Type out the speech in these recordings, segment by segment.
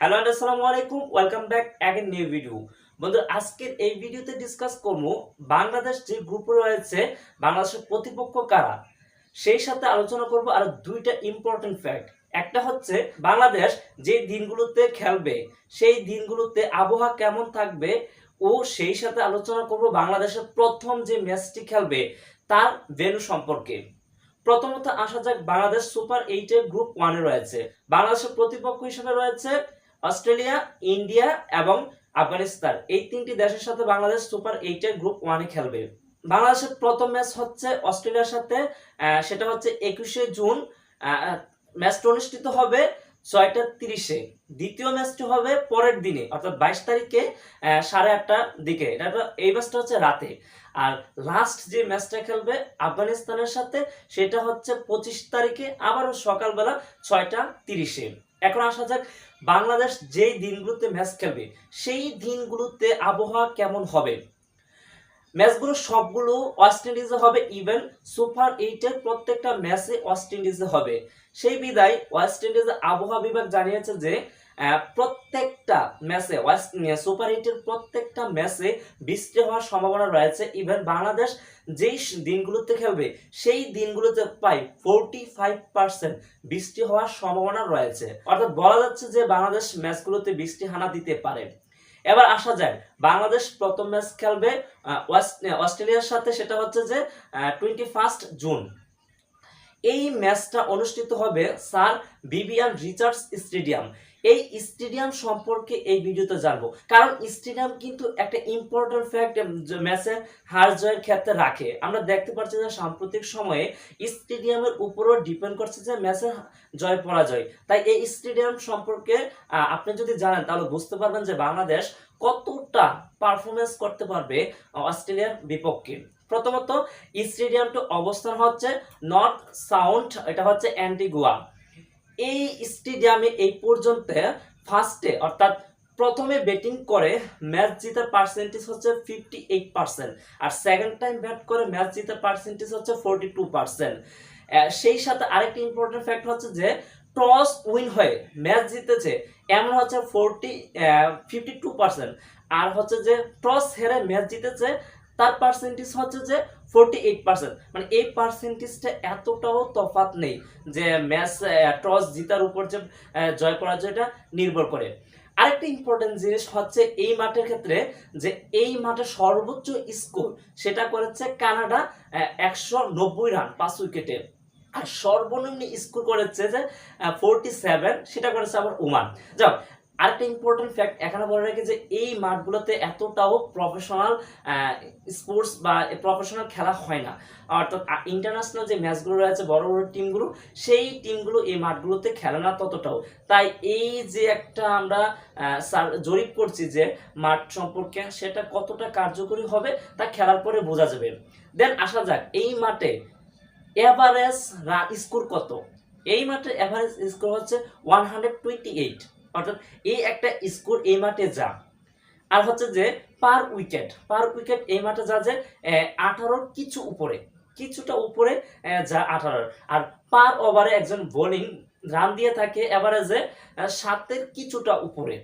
Hello আসসালামু আলাইকুম welcome back again new video বন্ধু, আজকের এই ভিডিওতে ডিসকাস করব বাংলাদেশ যে গ্রুপে রয়েছে, বাংলাদেশের প্রতিপক্ষ কারা? সেই সাথে আলোচনা করব আর দুইটা ইম্পর্টেন্ট ফ্যাক্ট একটা হচ্ছে, বাংলাদেশ যে দিনগুলোতে খেলবে, সেই দিনগুলোতে আবহাওয়া কেমন থাকবে, ও সেই সাথে আলোচনা করব বাংলাদেশের প্রথম যে ম্যাচটি খেলবে, তার ভেন্যু সম্পর্কে। প্রথমত আসা যাক বাংলাদেশ সুপার এইটের গ্রুপ ওয়ানে রয়েছে। বাংলাদেশের প্রতিপক্ষ হিসেবে রয়েছে অস্ট্রেলিয়া, ইন্ডিয়া এবং আফগানিস্তান। এই তিনটি দেশের সাথে বাংলাদেশ সুপার এইটের গ্রুপ ওয়ানে খেলবে। বাংলাদেশের প্রথম ম্যাচ হচ্ছে অস্ট্রেলিয়ার সাথে সেটা হচ্ছে একুশে জুন ম্যাচটা অনুষ্ঠিত হবে ছয়টা তিরিশে। দ্বিতীয় ম্যাচটি হবে পরের দিনে, অর্থাৎ বাইশ তারিখে সাড়ে আটটার দিকে। এটা এই ম্যাচটা হচ্ছে রাতে। আর লাস্ট যে ম্যাচটা খেলবে আফগানিস্তানের সাথে, সেটা হচ্ছে পঁচিশ তারিখে, আবারও সকালবেলা ছয়টা তিরিশে। এখন আসা যাক, বাংলাদেশ যেই দিনগুলোতে ম্যাচ খেলবে, সেই দিনগুলোতে আবহাওয়া কেমন হবে? ম্যাচগুলো সবগুলো ওয়েস্ট ইন্ডিজে হবে ইভেন সুপার এইটের প্রত্যেকটা ম্যাচে ওয়েস্ট ইন্ডিজে হবে। সেই বিদায় ওয়েস্ট ইন্ডিজের আবহাওয়া বিভাগ জানিয়েছে যে প্রত্যেকটা ম্যাচে সুপার এইটের প্রত্যেকটা ম্যাচে বৃষ্টি হওয়ার সম্ভাবনা রয়েছে। ইভেন বাংলাদেশ যেই দিনগুলোতে খেলবে, সেই দিনগুলোতে প্রায় ফোরটি ফাইভ পার্সেন্ট বৃষ্টি হওয়ার সম্ভাবনা রয়েছে। অর্থাৎ বলা যাচ্ছে যে বাংলাদেশ ম্যাচগুলোতে বৃষ্টি হানা দিতে পারে। এবার আসা যায় বাংলাদেশ প্রথম ম্যাচ খেলবে ওয়েস্ট- অস্ট্রেলিয়ার সাথে, সেটা হচ্ছে যে টোয়েন্টি ফার্স্ট জুন এই ম্যাচটা অনুষ্ঠিত হবে স্যার বিবিআর রিচার্ডস স্টেডিয়াম। এই স্টেডিয়াম সম্পর্কে এই ভিডিওতে জানব। কারণ স্টেডিয়াম কিন্তু একটা ইম্পর্টেন্ট ফ্যাক্ট ম্যাচে হার জয়ের ক্ষেত্রে রাখে। আমরা দেখতে পাচ্ছি যে সাম্প্রতিক সময়ে স্টেডিয়ামের উপরও ডিপেন্ড করছে যে ম্যাচের জয়, পরাজয়। তাই এই স্টেডিয়াম সম্পর্কে আপনি যদি জানেন, তাহলে বুঝতে পারবেন যে বাংলাদেশ কতটা পারফরমেন্স করতে পারবে অস্ট্রেলিয়ার বিপক্ষে। প্রথমত স্টেডিয়ামটি অবস্থান হচ্ছে নর্থ সাউন্ড এটা হচ্ছে অ্যান্টিগুয়া এই স্টেডিয়ামে এই পর্যন্ত ফার্স্টে অর্থাৎ প্রথমে ব্যাটিং করে ম্যাচ জিতার পার্সেন্টেজ হচ্ছে ফিফটি এইট পার্সেন্ট আর সেকেন্ড টাইম ব্যাট করে ম্যাচ জিতার পার্সেন্টেজ হচ্ছে ফোরটি টু পার্সেন্ট সেই সাথে আরেকটি ইম্পর্টেন্ট ফ্যাক্ট হচ্ছে যে টস উইন হয়ে ম্যাচ জিতেছে, এমন হচ্ছে ফোরটি ফিফটি টু পার্সেন্ট আর হচ্ছে যে টস হেরে ম্যাচ জিতেছে, তার পার্সেন্টেজ হচ্ছে যে ফোরটি এইট পার্সেন্ট মানে এই পার্সেন্টেজটা এতটাও তফাৎ নেই যে ম্যাচ টস জিতার উপর যে জয় পরাজয়টা নির্ভর করে। আরেকটা ইম্পর্টেন্ট জিনিস হচ্ছে এই মাঠের ক্ষেত্রে যে এই মাঠে সর্বোচ্চ স্কোর সেটা করেছে কানাডা একশো নব্বই রান পাঁচ উইকেটে। আর সর্বনিম্ন স্কোর করেছে যে ফোরটি সেভেন সেটা করেছে আবার ওমান। যাও আরেকটা ইম্পর্টেন্ট ফ্যাক্ট এখানে বলে রাখি যে এই মাঠগুলোতে এতটাও প্রফেশনাল স্পোর্টস বা প্রফেশনাল খেলা হয় না। অর্থাৎ ইন্টারন্যাশনাল যে ম্যাচগুলো রয়েছে, বড় বড় টিমগুলো সেই টিমগুলো এই মাঠগুলোতে খেলে না ততটাও। তাই এই যে একটা আমরা জরিপ করছি যে মাঠ সম্পর্কে সেটা কতটা কার্যকরী হবে, তা খেলার পরে বোঝা যাবে। দেন আসা যাক, এই মাঠে এভারেজ স্কোর কত? এই মাঠে এভারেজ স্কোর হচ্ছে ওয়ান হান্ড্রেড টোয়েন্টি এইট অর্থাৎ এই একটা স্কোর এই মাঠে যা। আর হচ্ছে যে পার উইকেট পার উইকেট এই মাঠে যা যে আঠারোর কিছু উপরে, কিছুটা উপরে যা আঠারোর। আর পার ওভারে একজন বোলিং রান দিয়ে থাকে, এভারেজে সাতের কিছুটা উপরে।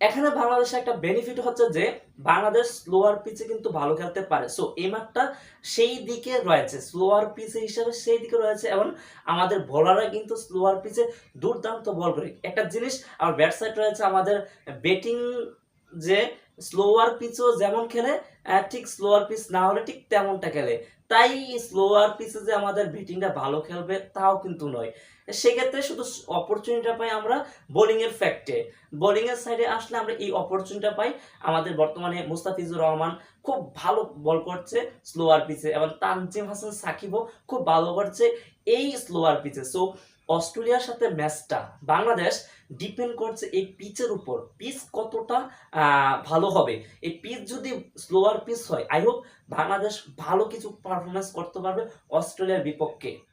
এখানে বাংলাদেশে একটা বেনিফিট হচ্ছে যে, বাংলাদেশ স্লোয়ার পিচে কিন্তু ভালো খেলতে পারে। সো এই মাঠটা সেই দিকে রয়েছে। স্লোয়ার পিচে হিসাবে সেই দিকে রয়েছে এবং আমাদের বোলাররা কিন্তু স্লোয়ার পিচে দুর্দান্ত বল করে একটা জিনিস আর ব্যাট সাইড রয়েছে আমাদের ব্যাটিং যে স্লোয়ার পিচও যেমন খেলে ঠিক স্লোয়ার পিচ না হলে ঠিক তেমনটা খেলে। তাই স্লোয়ার পিচে যে আমাদের ব্যাটিংটা ভালো খেলবে, তাও কিন্তু নয়। সেক্ষেত্রে শুধু অপরচুনিটিটা পাই আমরা বোলিংয়ের ফ্যাক্টে বোলিংয়ের সাইডে আসলে আমরা এই অপরচুনিটিটা পাই আমাদের বর্তমানে মুস্তাফিজুর রহমান খুব ভালো বল করছে স্লোয়ার পিচে এবং তানজিম হাসান সাকিবও খুব ভালো করছে এই স্লোয়ার পিচে সো অস্ট্রেলিয়ার সাথে ম্যাচটা বাংলাদেশ ডিপেন্ড করছে এই পিচের উপর। পিচ কতটা ভালো হবে? এই পিচ যদি স্লোয়ার পিচ হয় আই হোপ বাংলাদেশ ভালো কিছু পারফরমেন্স করতে পারবে অস্ট্রেলিয়ার বিপক্ষে।